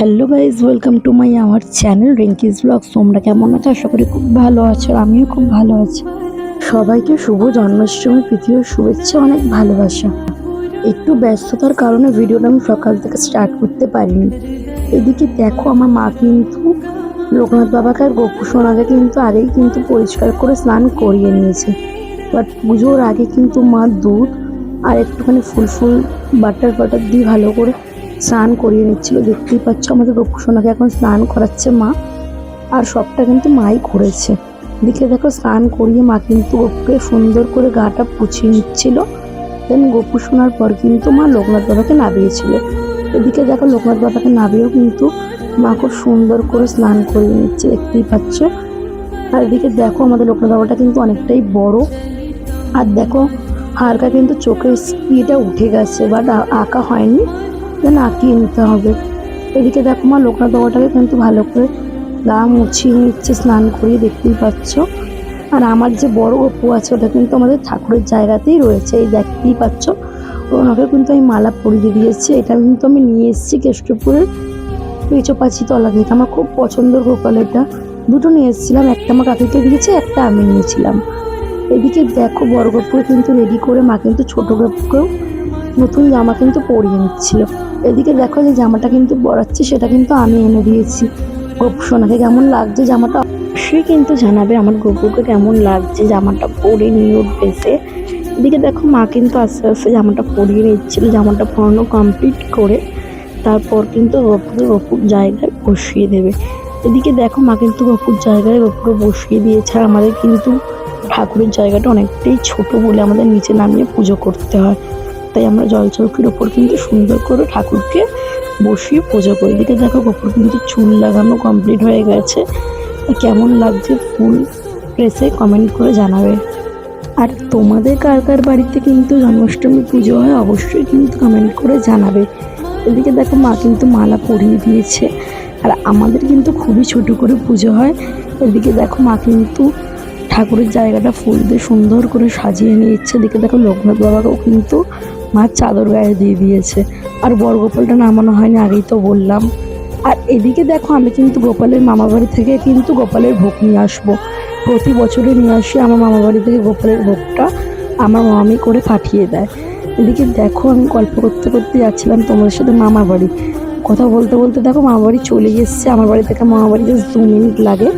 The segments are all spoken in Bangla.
Hello guys welcome to my our channel Rinki's blog তোমরা কেমন আছো? আশা করি খুব ভালো আছো আমিও খুব ভালো আছি। সবাইকে শুভ জন্মাষ্টমী প্রীতীয় শুভেচ্ছা, অনেক ভালোবাসা। একটু ব্যস্ততার কারণে ভিডিওটা আমি সকাল থেকে স্টার্ট করতে পারিনি। এদিকে দেখো আমার মা কিন্তু, লোকনাথ বাবাকে আর গোপু সোনাকে কিন্তু আগেই কিন্তু পরিষ্কার করে স্নান করিয়ে নিয়েছে। বাট পুজোর আগে কিন্তু মা দুধ আর একটুখানি ফুল ফুল বাটার বাটার দিয়ে ভালো করে স্নান করিয়ে নিচ্ছিল, দেখতেই পাচ্ছ আমাদের গোপু এখন স্নান করাচ্ছে মা, আর সবটা কিন্তু মাই করেছে। এদিকে দেখো, স্নান করিয়ে মা কিন্তু গোপুকে সুন্দর করে গাটা পুছিয়ে নিচ্ছিল। দেন গোপু শোনার পর কিন্তু মা লোকনাথ বাবাকে নাবিয়েছিল এদিকে দেখো, লোকনাথ বাবাকে নাবিয়েও কিন্তু মা খুব সুন্দর করে স্নান করিয়ে নিচ্ছে, দেখতেই পাচ্ছ। আর এদিকে দেখো, আমাদের লোকনাথ বাবাটা কিন্তু অনেকটাই বড়। আর দেখো হালকা কিন্তু চোখের স্পিডটা উঠে গেছে, বাট আঁকা হয়নি। দেন আঁকিয়ে নিতে হবে? এদিকে দেখো মা লোকনাথ বাবাটাকে কিন্তু ভালো করে গা মুছিয়ে নিচ্ছে, স্নান করিয়ে দেখতেই পাচ্ছ। আর আমার যে বড় অপু আছে, ওটা কিন্তু আমাদের ঠাকুরের জায়গাতেই রয়েছে, এই দেখতেই পাচ্ছ। ওনাকে কিন্তু আমি মালা পরিয়ে দিয়েছি, এটা কিন্তু আমি নিয়ে এসেছি কেষ্টপুরের পেঁচোপাচি তলা থেকে। আমার খুব পছন্দের গোপাল এটা। দুটো নিয়ে এসেছিলাম, একটা আমার কাকিকে দিয়েছে, একটা আমি নিয়েছিলাম। এদিকে দেখো বড় গপুকে কিন্তু রেডি করে মা কিন্তু ছোটো গপুকেও নতুন জামা কিন্তু পরিয়ে নিচ্ছিল। এদিকে দেখো যে জামাটা কিন্তু পরাচ্ছে, সেটা কিন্তু আমি এনে দিয়েছি। গপু সোনাকে কেমন লাগছে জামাটা? অবশ্যই কিন্তু জানাবে আমার গপুকে কেমন লাগছে জামাটা পরে নিয়ে ড্রেসে এদিকে দেখো মা কিন্তু আস্তে আস্তে জামাটা পরিয়ে নিচ্ছিল, জামাটা পরানো কমপ্লিট করে তারপর কিন্তু গপুকে গপুর জায়গায় বসিয়ে দেবে। এদিকে দেখো মা কিন্তু গপুর জায়গায় গপুকে বসিয়ে দিয়েছে, আর আমাদের কিন্তু ঠাকুরের জায়গাটা অনেকটাই ছোট বলে আমাদের নিচে নামিয়ে পুজো করতে হয়। তাই আমরা জল চৌকির ওপর কিন্তু সুন্দর করে ঠাকুরকে বসিয়ে পুজো করি। এদিকে দেখো গপুর কিন্তু চুল লাগানো কমপ্লিট হয়ে গেছে। কেমন লাগছে ফুল প্রেসে কমেন্ট করে জানাবে। আর তোমাদের কার কার বাড়িতে কিন্তু জন্মাষ্টমী পুজো হয় অবশ্যই কিন্তু কমেন্ট করে জানাবে। এদিকে দেখো মা কিন্তু মালা পরিয়ে দিয়েছে। আর আমাদের কিন্তু খুবই ছোট করে পুজো হয়। এদিকে দেখো মা কিন্তু ঠাকুরের জায়গাটা ফুল দিয়ে সুন্দর করে সাজিয়ে নিয়েছে। এদিকে দেখো লোকনাথ বাবাকেও কিন্তু মার চাদর গায়ে দিয়ে দিয়েছে। আর বড় গোপালটা নামানো হয়নি, আগেই তো বললাম। আর এদিকে দেখো আমি কিন্তু গোপালের মামা বাড়ি থেকে কিন্তু গোপালের ভোগ নিয়ে আসব। প্রতি বছরে নিয়ে আসি, আমার মামা বাড়ি থেকে গোপালের ভোগটা আমার মামি করে পাঠিয়ে দেয়। এদিকে দেখো আমি গল্প করতে করতে যাচ্ছিলাম তোমাদের সাথে মামা বাড়ি কথা বলতে বলতে দেখো মামা বাড়ি চলে এসছে, আমার বাড়ি থেকে মামা বাড়ি জাস্ট দু মিনিট লাগে।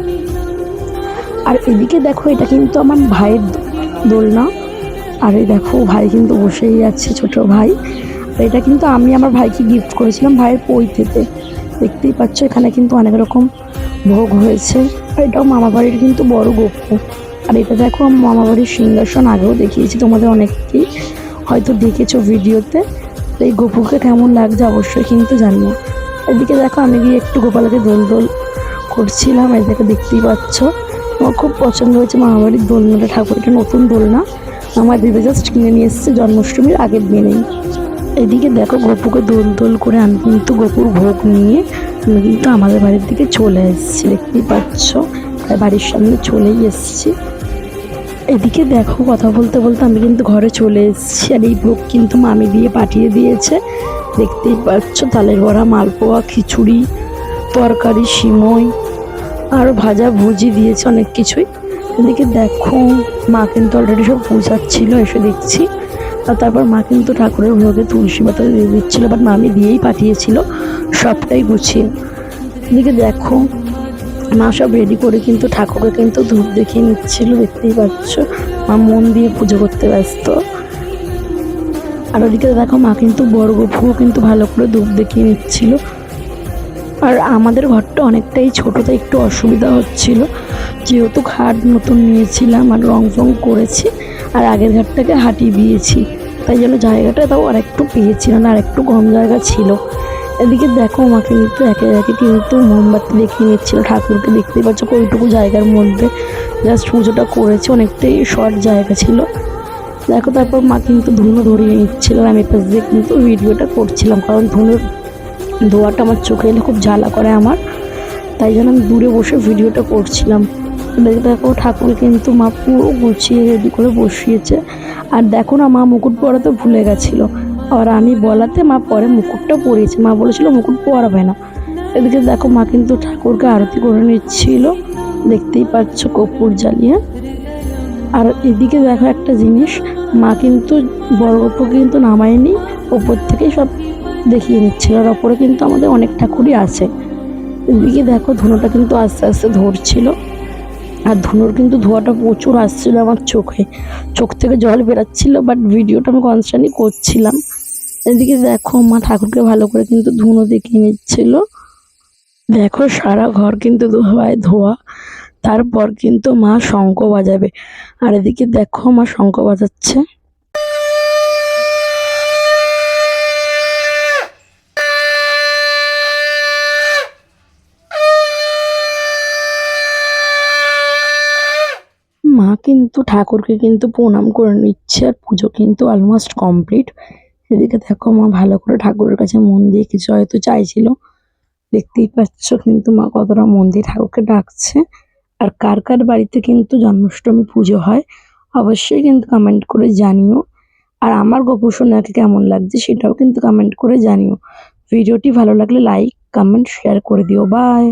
আর এদিকে দেখো, এটা কিন্তু আমার ভাইয়ের দোলনা। আর এই দেখো, ভাই কিন্তু বসেই আছে, ছোট ভাই। আর এটা কিন্তু আমি আমার ভাইকে গিফট করেছিলাম ভাইয়ের পৈতেতে দেখতেই পাচ্ছ, এখানে কিন্তু অনেক রকম ভোগ হয়েছে। আর এটাও মামা বাড়ির কিন্তু বড় গপ্পু। আর এটা দেখো আমি মামা বাড়ির সিংহাসন আগেও দেখিয়েছি তোমাদের অনেককেই। হয়তো দেখেছ ভিডিওতে। এই গপুকে কেমন লাগছে অবশ্যই কিন্তু জানিও। এদিকে দেখো, আমি গিয়ে একটু গোপালকে দোল দোল করছিলাম এদিকে দেখতেই পাচ্ছ। আমার খুব পছন্দ হয়েছে মামাবাড়ির দোলনাটা, ঠাকুরটা নতুন দোলনা। আমার দিদি জাস্ট কিনে নিয়ে এসেছে, জন্মাষ্টমীর আগের দিনেই। এদিকে দেখো গপুকে দোল দোল করে আমি কিন্তু গপুর ভোগ নিয়ে আমি কিন্তু আমাদের বাড়ির দিকে চলে এসেছি, দেখতেই পাচ্ছ। তাই বাড়ির সামনে চলেই এসেছি। এদিকে দেখো কথা বলতে বলতে আমি কিন্তু ঘরে চলে এসেছি, আর এই ভোগ কিন্তু মামি দিয়ে পাঠিয়ে দিয়েছে। দেখতেই পাচ্ছ, তালের বড়া, মালপোয়া, খিচুড়ি, তরকারি, সিমই। আরও ভাজা ভুজি দিয়েছে অনেক কিছুই। এদিকে দেখো, মা কিন্তু অলরেডি সব পৌঁছাচ্ছিলো এসে দেখছি। আর তারপর মা কিন্তু ঠাকুরের ভোগে তুলসী পাতা দিয়ে দিচ্ছিল বাট মামি দিয়েই পাঠিয়েছিল, সবটাই গুছিয়ে। এদিকে দেখো, মা সব রেডি করে কিন্তু ঠাকুরকে কিন্তু ধূপ দেখিয়ে নিচ্ছিল, দেখতেই পাচ্ছ। মা মন দিয়ে পুজো করতে ব্যস্ত। আর ওদিকে দেখো, মা কিন্তু বড় গপুও কিন্তু ভালো করে ধূপ দেখিয়ে নিচ্ছিল। আর আমাদের ঘরটা অনেকটাই ছোটো, তাই একটু অসুবিধা হচ্ছিল। যেহেতু খাট নতুন নিয়েছিলাম আর রং ফং করেছি, আর আগের ঘাটটাকে হাঁটিয়ে দিয়েছি। তাই জন্য জায়গাটা তাও আর একটু পেয়েছিলাম আর একটু কম জায়গা ছিল। এদিকে দেখো মাকে কিন্তু একে একে কিন্তু মোমবাতি দেখিয়ে নিচ্ছিল, ঠাকুরকে দেখতেই পাচ্ছ ওইটুকু জায়গার মধ্যে। জাস্ট পুজোটা করেছে, অনেকটাই শর্ট জায়গা ছিল। দেখো তারপর মা কিন্তু ধুনো ধরিয়ে নিচ্ছিল আমি পাশ দিয়ে কিন্তু ভিডিওটা করছিলাম, কারণ ধুনোর ধোয়াটা আমার চোখে এলে খুব জ্বালা করে আমার। তাই জন্য আমি দূরে বসে ভিডিওটা করছিলাম। দেখে, ঠাকুর কিন্তু মা পুরো গুছিয়ে রেডি করে বসিয়েছে। আর দেখো না, মা মুকুট পরাতে ভুলে গেছিল। আর আমি বলাতে মা পরে মুকুটটা পরিয়েছে। মা বলেছিল মুকুট পরাবে না। এদিকে দেখো, মা কিন্তু ঠাকুরকে আরতি করে নিচ্ছিল। দেখতেই পাচ্ছ কর্পূর জ্বালিয়ে। আর এদিকে দেখো একটা জিনিস, মা কিন্তু বড় কিন্তু নামায়নি। ওপর থেকেই সব দেখিয়ে নিচ্ছিল আর ওপরে কিন্তু আমাদের অনেক ঠাকুরই আছে। এদিকে দেখো ধুনোটা কিন্তু আস্তে আস্তে ধরছিল। আর ধুনোর কিন্তু ধোঁয়াটা প্রচুর আসছিল আমার চোখে। চোখ থেকে জল বেরাচ্ছিল বাট ভিডিওটা আমি কনস্ট্যান্টলি করছিলাম। এদিকে দেখো মা ঠাকুরকে ভালো করে কিন্তু ধুনো দেখিয়ে নিচ্ছিল। দেখো সারা ঘর কিন্তু ধোয়ায় ধোয়া। তারপর কিন্তু মা শঙ্খ বাজাবে। আর এদিকে দেখো মা শঙ্খ বাজাচ্ছে। ঠাকুরকে কিন্তু প্রণাম করে নিচ্ছে, আর পুজো কিন্তু অলমোস্ট কমপ্লিট এদিকে দেখো মা ভালো করে ঠাকুরের কাছে মন দিয়ে কিছু হয়তো চাইছিল। দেখতেই পাচ্ছ কিন্তু মা কতটা মন দিয়ে ঠাকুরকে ডাকছে। আর কার কার বাড়িতে কিন্তু জন্মাষ্টমী পুজো হয়, অবশ্যই কিন্তু কমেন্ট করে জানিও। আর আমার গোপোষণাকে কেমন লাগছে সেটাও কিন্তু কমেন্ট করে জানিও। ভিডিওটি ভালো লাগলে লাইক কমেন্ট শেয়ার করে দিও। বাই